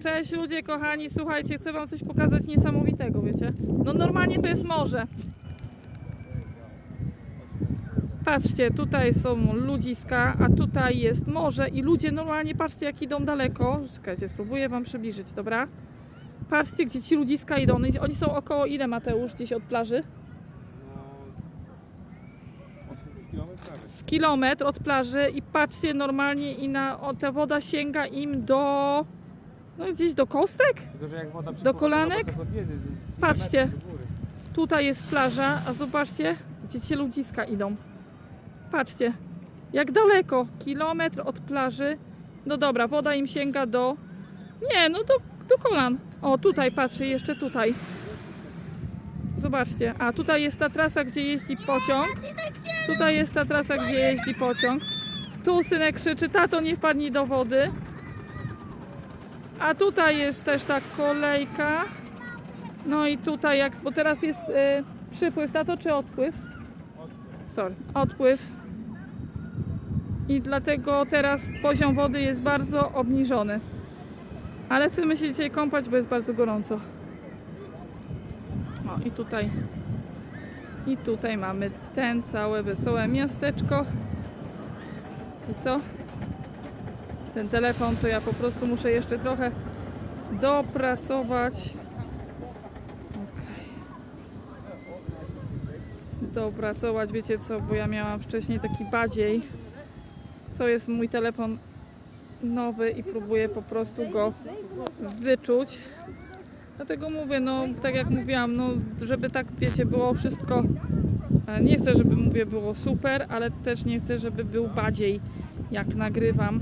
Cześć ludzie kochani, słuchajcie, chcę wam coś pokazać niesamowitego, wiecie? No normalnie to jest morze. Patrzcie, tutaj są ludziska, a tutaj jest morze i ludzie normalnie, patrzcie jak idą daleko. Czekajcie, spróbuję wam przybliżyć, dobra? Patrzcie, gdzie ci ludziska idą. Oni są około ile, Mateusz, gdzieś od plaży? 8 km z kilometr od plaży i patrzcie normalnie i na, o, ta woda sięga im do no gdzieś do kostek. Tylko, że jak woda Do kolanek? Jest, z, z Patrzcie. do góry. Tutaj jest plaża, a zobaczcie, gdzie ci ludziska idą. Patrzcie, jak daleko, kilometr od plaży. No dobra, woda im sięga do nie, no do, do kolan. O, tutaj patrzcie, jeszcze tutaj. Zobaczcie, a tutaj jest ta trasa, gdzie jeździ pociąg. Tutaj jest ta trasa, gdzie jeździ pociąg. Tu synek krzyczy, tato nie wpadnij do wody. A tutaj jest też ta kolejka. No i tutaj jak, bo teraz jest y, przypływ, tato czy odpływ? Sorry, odpływ. I dlatego teraz poziom wody jest bardzo obniżony. Ale chcemy się dzisiaj kąpać, bo jest bardzo gorąco. O i tutaj. I tutaj mamy ten całe wesołe miasteczko. I co? Ten telefon to ja po prostu muszę jeszcze trochę dopracować. dopracować, wiecie co, bo ja miałam wcześniej taki badziej. To jest mój telefon nowy i próbuję po prostu go wyczuć. Dlatego mówię, no tak jak mówiłam, no żeby tak wiecie, było wszystko. e, Nie chcę, żeby mówię było super, ale też nie chcę, żeby był badziej jak nagrywam.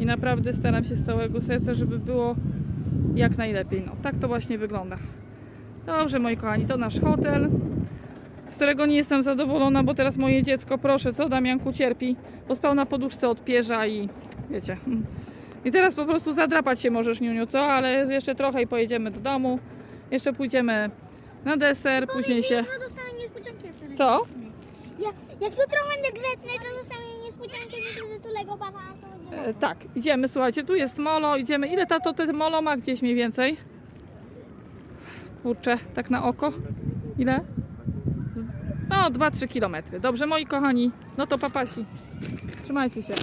I naprawdę staram się z całego serca, żeby było jak najlepiej. No tak to właśnie wygląda. Dobrze moi kochani, to nasz hotel z którego nie jestem zadowolona, bo teraz moje dziecko, proszę, co Damianku cierpi, bo spał na poduszce od pierza i wiecie. I teraz po prostu zadrapać się możesz, Niuniu, co? Ale jeszcze trochę i pojedziemy do domu. Jeszcze pójdziemy na deser, później się... Jutro dostanę niespodziankę. wtedy. Co? Jak, jak jutro będę grzeczny, to dostanę niespodziankę z Lego Baba. E, tak, idziemy, słuchajcie, tu jest molo, idziemy. Ile tato te molo ma gdzieś mniej więcej? Kurczę, tak na oko. Ile? No, 2-3 kilometry. Dobrze, moi kochani, no to papasi. Trzymajcie się.